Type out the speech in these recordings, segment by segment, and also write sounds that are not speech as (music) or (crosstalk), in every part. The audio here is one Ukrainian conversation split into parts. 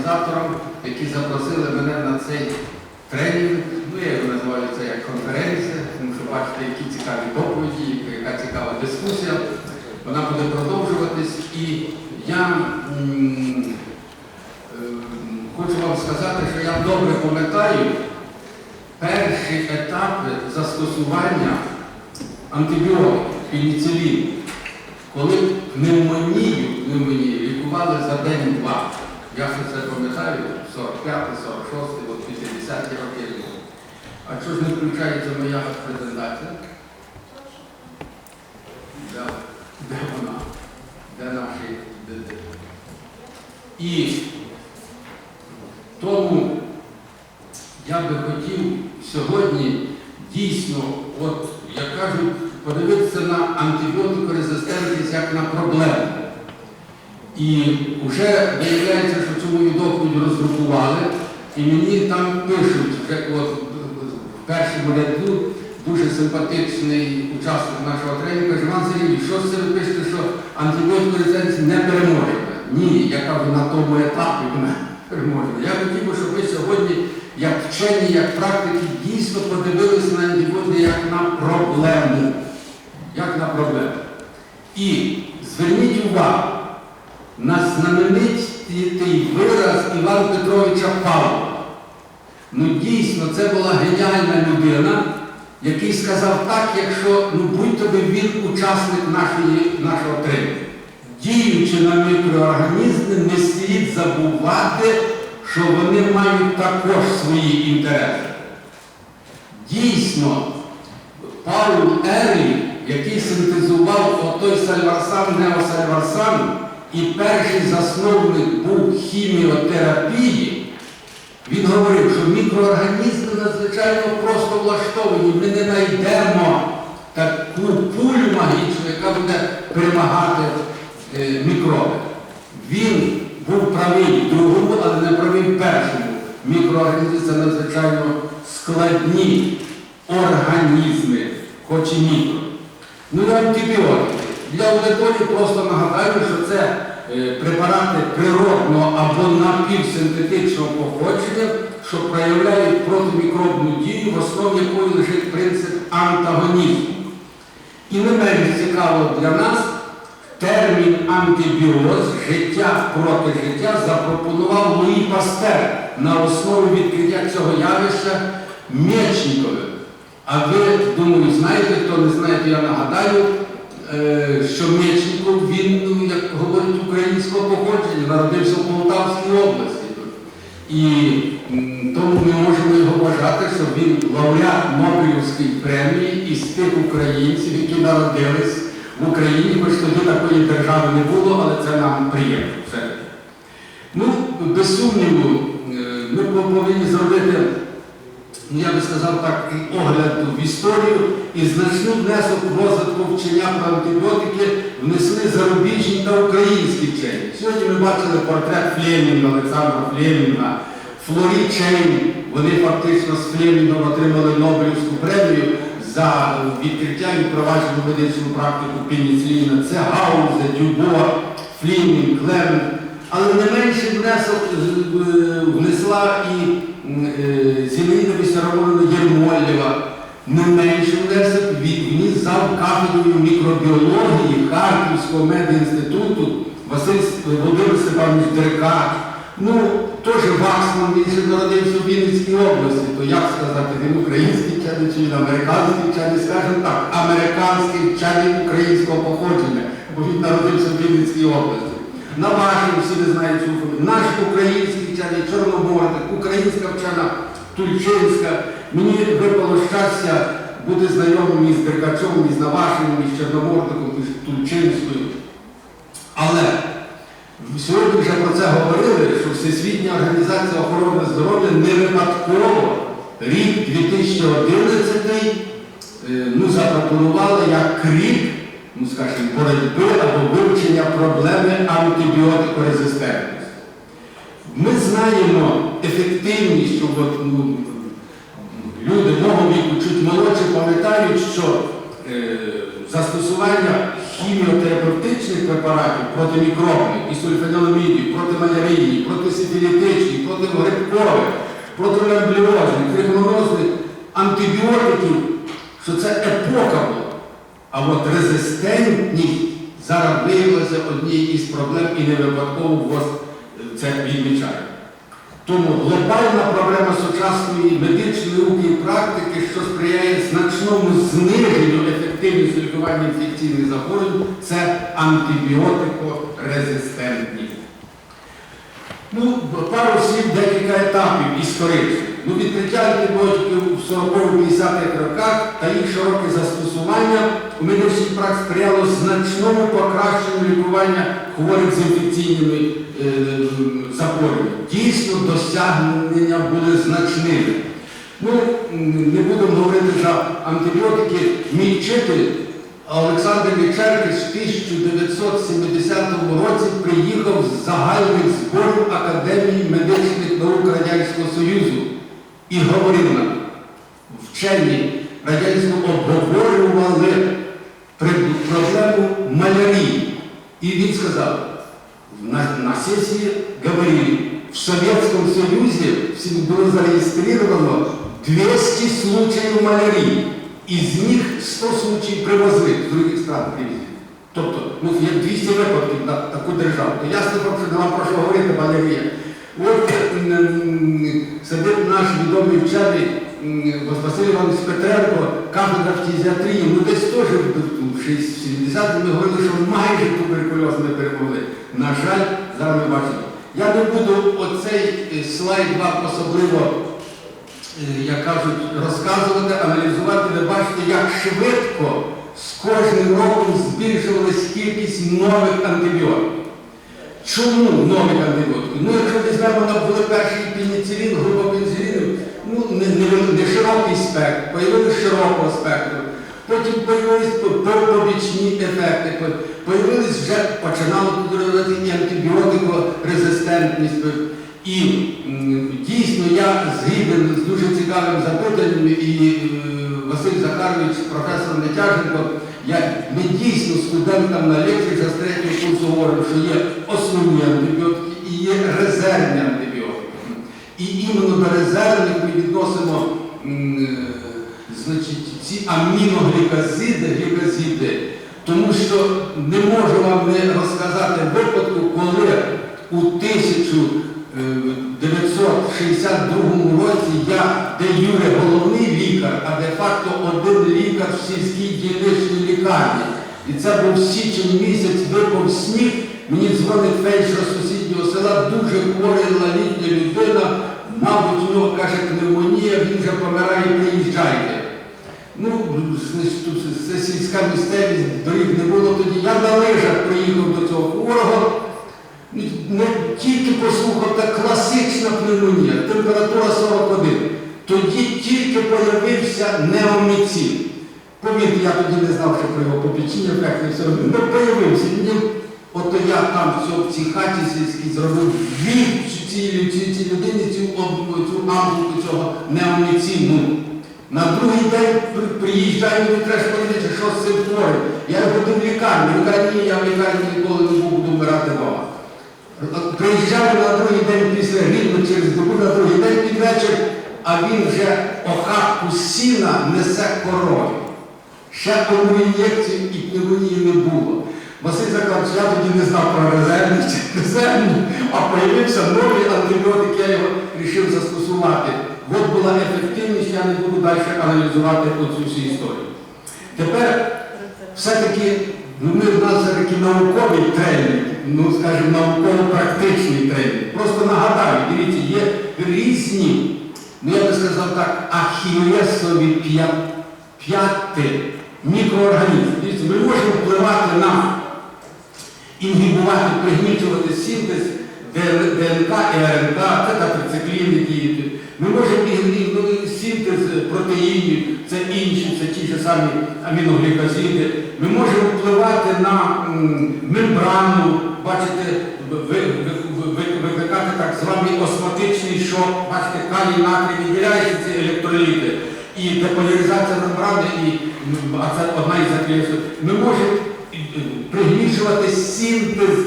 організаторам, які запросили мене на цей тренінг. Ну, я його називаю це як конференція, тому що бачите, які цікаві доповіді, яка цікава дискусія. Вона буде продовжуватись. І я е, хочу вам сказати, що я добре пам'ятаю перші етапи застосування антибіотиків, пеніциліну, коли пневмонію, пневмонію лікували за день-два. Я ще це пам'ятаю, 45, 46, от 50 роки. А чого ж не включається моя презентація? Де, де вона? Де наші де? І тому я би хотів сьогодні дійсно, от як кажуть, подивитися на антибіотикорезистентність як на проблему. І вже виявляється, що цю мою доповідь роздрукували, і мені там пишуть, вже от в першому ряду дуже симпатичний учасник нашого тренінгу, каже, Іван Сергійович, що це ви пишете, що антибіотикорезистентність не переможе? Ні, я кажу, на тому етапі вона переможе. Я хотів би, щоб ви сьогодні, як вчені, як практики, дійсно подивилися на антибіотики як на проблему. Як на проблему. І зверніть увагу на знаменитий вираз Івана Петровича Павлова. Ну дійсно, це була геніальна людина, який сказав так, якщо ну будь-то би він учасник нашої, нашого тренінгу. Діючи на мікроорганізми, не слід забувати, що вони мають також свої інтереси. Дійсно, Паул Ері, який синтезував отой сальварсан, неосальварсан, і перший засновник був хіміотерапії, він говорив, що мікроорганізми надзвичайно просто влаштовані. Ми не знайдемо таку пулю магічну, яка буде перемагати е, мікроби. Він був правий другому, але не правий першому. Мікроорганізми це надзвичайно складні організми, хоч і мікро. Ну і антибіотики. Для аудиторії просто нагадаю, що це е, препарати природного або напівсинтетичного походження, що проявляють протимікробну дію, в основі якої лежить принцип антагонізму. І не менш цікаво для нас, термін антибіоз життя проти життя запропонував Луї Пастер на основі відкриття цього явища Мєчніковим. А ви, думаю, знаєте, хто не знає, то я нагадаю, е, що Мєчніков, він, ну, як говорить, українського походження, народився в Полтавській області. І тому ми можемо його вважати, що він лауреат Нобелівської премії із тих українців, які народились в Україні, хоч тоді такої держави не було, але це нам приємно. все-таки. Ну, без сумніву, е, ми повинні зробити, ну я би сказав так, і огляд в історію і значний внесок в розвитку вчення про антибіотики внесли зарубіжні та українські вчені. Сьогодні ми бачили портрет Флемінга, Олександра Флемінга, Флорі Чейн. Вони фактично з Флемінгом отримали Нобелівську премію за відкриття і впровадження медичну практику пеніциліна. Це Гауза, Дюбо, Флімінг, Клемент. Але не менший внесок е, внесла і Зінаїда Вісяровна Єрмолєва. Не менший внесок від вніс зав кафедрою мікробіології Харківського медінституту Василь Володимир Степанович Деркач. Ну, теж Ваксман, він ще народився в Вінницькій області, то як сказати, він український вчений чи він американський вчений, скажімо так, американський вчений українського походження, бо він народився в Вінницькій області. Наважив, всі не знають цю фамілію. Наш український вчений Чорноморник, українська вчена Тульчинська. Мені випало щастя бути знайомим із Деркачом, із Навашиним, із Чорноморником, із Тульчинською. Але сьогодні вже про це говорили, що Всесвітня організація охорони здоров'я не випадково рік 2011 е, ну, запропонувала як рік, ну скажімо, боротьби або вивчення проблеми антибіотикорезистентності. Ми знаємо ефективність, щоб от, ну, люди мого віку, чуть молодші, пам'ятають, що е, застосування хіміотерапевтичних препаратів і сульфеноломідів, проти малярії, проти сифілітичних, проти грибкових, проти мембліозних, трихонозних антибіотиків, що це епоха була. А от резистентність зараз виявилася однією із проблем і не випадково ВОЗ це відмічає. Тому глобальна проблема сучасної медичної науки і практики, що сприяє значному зниженню ефективності лікування інфекційних захворювань, це антибіотикорезистентність. Ну, пару слів, декілька етапів історичних. Ну, відкриття антибіотиків в 40-50-х роках та їх широке застосування у медичній практиці сприяло значному покращенню лікування хворих з інфекційними е, захворюваннями. Дійсно, досягнення були значними. Ну, не будемо говорити за антибіотики. Мій вчитель Олександр Вічеркич в 1970 році приїхав з загальних зборів Академії медичних наук Радянського Союзу і говорив нам, вчені радянського обговорювали проблему малярії. І він сказав, на, на сессии говорили, в Советском Союзе было зарегистрировано 200 случаев малярии. Из них 100 случаев привозили, з других стран привезли. Тобто, ну, є 200 випадків на таку державу. То ясно, що нема про що говорити малярія. От сидить наш відомий вчений Василь Іванович Петренко, кафедра фтизіатрії, ну десь теж в 60 ми говорили, що майже туберкульоз ми перемогли. На жаль, зараз ми бачимо. Я не буду оцей е, слайд вам особливо, е, як кажуть, розказувати, аналізувати. Ви бачите, як швидко з кожним роком збільшувалась кількість нових антибіотиків. Чому нові антибіотики? Ну, якщо візьмемо, були перший пеніцилін, група не, не, не широкий спектр, появилися широкого спектру. Потім появились по- по- побічні ефекти, по- появились вже, починало розвивати антибіотикорезистентність. І дійсно я згіден з дуже цікавим запитанням і е, Василь Захарович, професор Нетяженко, я, ми дійсно студентам на лекції вже з третього курсу говоримо, що є основні антибіотики і є резервні. І іменно до резервних ми відносимо е, значить, ці аміноглікозиди, глікозиди, тому що не можу вам не розказати випадку, коли у 1962 році я, де Юре головний лікар, а де-факто один лікар в сільській дільничній лікарні. І це був січень місяць, випав сніг, мені дзвонить фельдшер сусіднього села, дуже хворила літня людина, мабуть, у нього каже пневмонія, він вже помирає, приїжджайте. Ну, це сільська місцевість, доріг не було тоді. Я на лижах приїхав до цього хворого. Не тільки послухав та класична пневмонія, температура 41. Тоді тільки появився неоміцин. Повірте, я тоді не знав, що про його побічні ефекти і все робив. Ну, появився. Ото я там в цій хаті сільській зробив вів цій, людині цю, ампулку цього неоміцину. На другий день приїжджаю, мені треба що з цим творить. Я його в каже, ні, я в лікарні ніколи не буду вмирати вдома. Приїжджаю на другий день після рівно через добу, на другий день під вечір, а він вже охапку сіна несе корові. Ще одну ін'єкцію і пневмонії не було. Василь Закладович, я тоді не знав про резервні чи (laughs) резервні, а появився новий антибіотик, я його вирішив застосувати. От була ефективність, я не буду далі аналізувати оцю всю історію. Тепер все-таки, ну ми в нас все-таки науковий тренінг, ну скажімо, науково-практичний тренінг. Просто нагадаю, дивіться, є різні, ну я би сказав так, ахілесові п'яти мікроорганізмів. Дивіться, ми можемо впливати на інгібувати, пригнічувати синтез ДНК і РНК, це тетрацикліни діяти. Ми можемо ну, синтез протеїнів, це інші, це ті ж самі аміноглікозиди. Ми можемо впливати на мембрану, бачите, ви- ви- ви- ви- викликати так званий осмотичний шок, бачите, калій натрій виділяються ці електроліти. і деполяризація мембрани, і, а це одна із активів, ми можемо е, синтез е, м,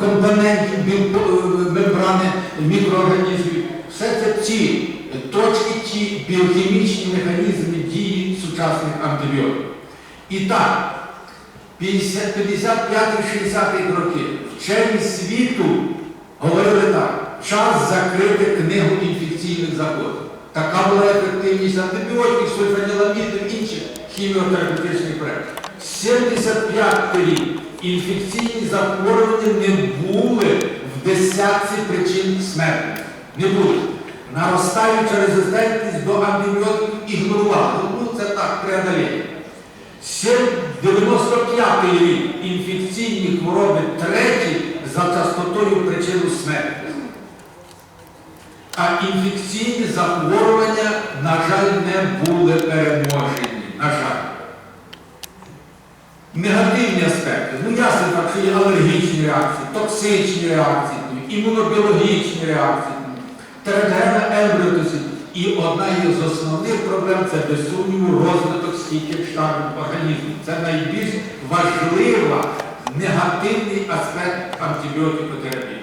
компонентів е, мембрани мікроорганізмів. Все це ті точки, ті біохімічні механізми дії сучасних антибіотиків. І так, 55-60 роки вчені світу говорили так, час закрити книгу інфекційних захворювань. Така була ефективність антибіотиків, сульфаніламідів, інших хіміотерапевтичних препаратів. 75 рік інфекційні захворювання не були в десятці причин смерті. Не були. Наростаюча резистентність до антибіотиків ігнорували. Ну, це так, преодоління. Ще 95 рік інфекційні хвороби треті за частотою причину смерті. А інфекційні захворювання, на жаль, не були переможені. Негативні аспекти. Ну, ясно, так, що є алергічні реакції, токсичні реакції, імунобіологічні реакції, тератерна ембріотоцит. І одна із основних проблем це без сумніву розвиток стійких штамів організму. Це найбільш важлива негативний аспект антибіотикотерапії.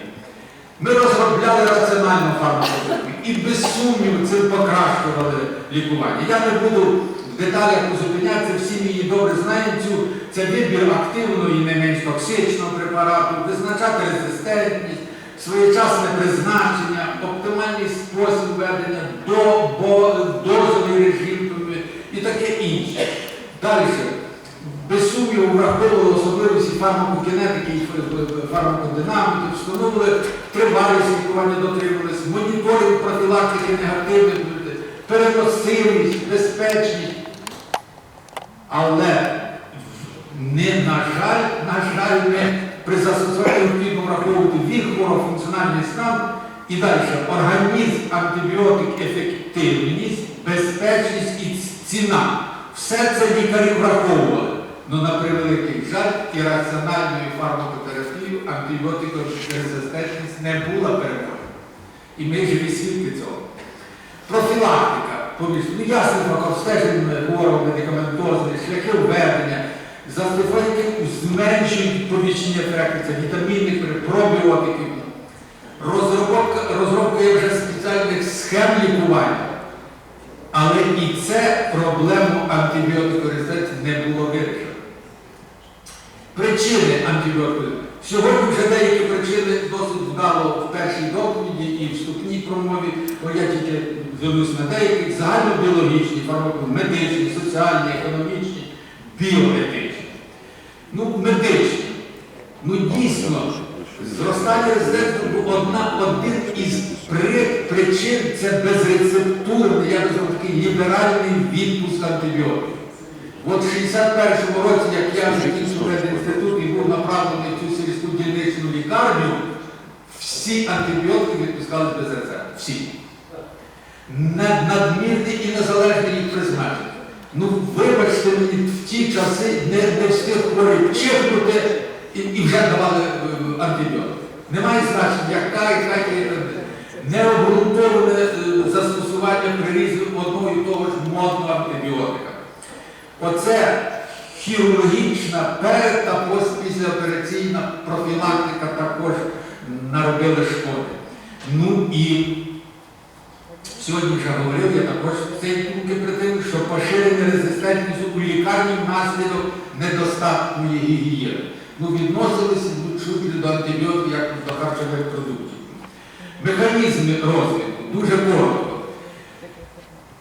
Ми розробляли раціональну фармакотерапію і без сумніву цим покращували лікування. Я не буду деталях зупинятися, всі її добре знаємо цю. Це вибір активного і не менш токсичного препарату, визначати резистентність, своєчасне призначення, оптимальний спосіб ведення, дозовий режим і таке інше. Далі, без сумніву враховували особливості фармакокінетики і фармакодинаміки, встановили тривалість лікування, дотримувалися, моніторинг профілактики негативних, переносимість, безпечність. Але не на жаль, на жаль, ми при застосуванні необхідно враховувати вік, хворофункціональний стан і далі організм, антибіотик, ефективність, безпечність і ціна. Все це лікарі враховували. Ну, на превеликий жаль, і раціональною фармакотерапією антибіотикорезистентність не була переможена. І ми живі свідки цього. Профілактика, поміж, ну ясно, обстеження хворого, медикаментозне, шляхи введення, застосування зменшують ефекти, це вітамінних, пробіотиків. Розробка, розробка вже спеціальних схем лікування. Але і це проблему антибіотикорезистенції не було вирішено. Причини антибіотиків. Сьогодні вже деякі причини досить вдало в першій доповіді і вступній промові, бо я тільки звернусь на деякі загальнобіологічні, фармакомедичні, соціальні, економічні, біоетичні. Ну, медичні. Ну дійсно, зростання резиденту був одна, один із причин це безрецептурний, я би такий ліберальний відпуск антибіотиків. От в 61-му році, як я закінчив медінститут і був направлений в цю сільську дільничну лікарню, всі антибіотики відпускали без рецепту. Всі. Над- Надмірний і незалежний призначення. Ну, вибачте мені, в ті часи не, не встиг хворий чихнути і, і вже давали е, антибіотики. Немає значення, яка яка є необґрунтоване е, застосування прирізу одного і того ж модного антибіотика. Оце хірургічна перед та післяопераційна профілактика також наробили шкоди. Ну і сьогодні вже говорив, я також цей думки при тим, що поширення резистентності у лікарні внаслідок недостатньої гігієни. Ну, відносилися чути до антибіотиків як до харчових продуктів. Механізми розвитку дуже коротко.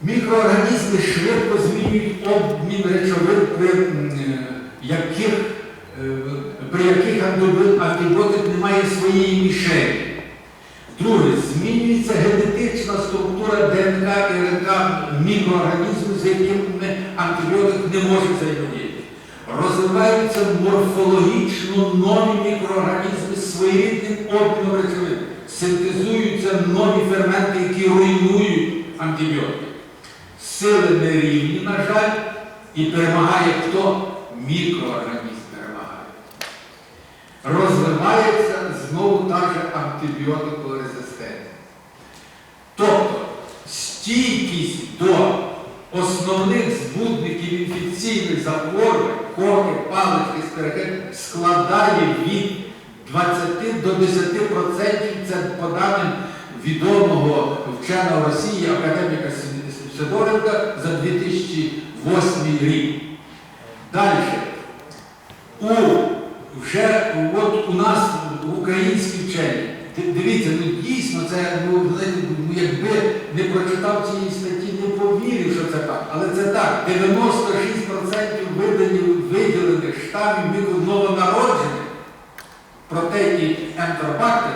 Мікроорганізми швидко змінюють обмін речовин, при е, яких, е, при яких антибіотик не має своєї мішені. Друге, змінюється генетична структура ДНК і РНК мікроорганізму, з якими антибіотик не може взаємодіяти. Розвиваються морфологічно нові мікроорганізми своєрідним обміном речовин. Синтезуються нові ферменти, які руйнують антибіотики. Сили нерівні, на жаль, і перемагає хто? Мікроорганізм перемагає. Розвивається знову та же антибіотикорезистентність. Тобто стійкість до основних збудників інфекційних захворювань, корки, палець, респірогенних, складає від 20 до 10%. Це по даним відомого вченого Росії, академіка Сидоренка за 2008 рік. Далі. У, вже от у нас в українській вчені Ди- Дивіться, ну дійсно це, ну, ну, якби не прочитав цієї статті, не повірив, що це так. Але це так. 96% виданих, виділених штамів віку новонароджених, проте і ентеробактер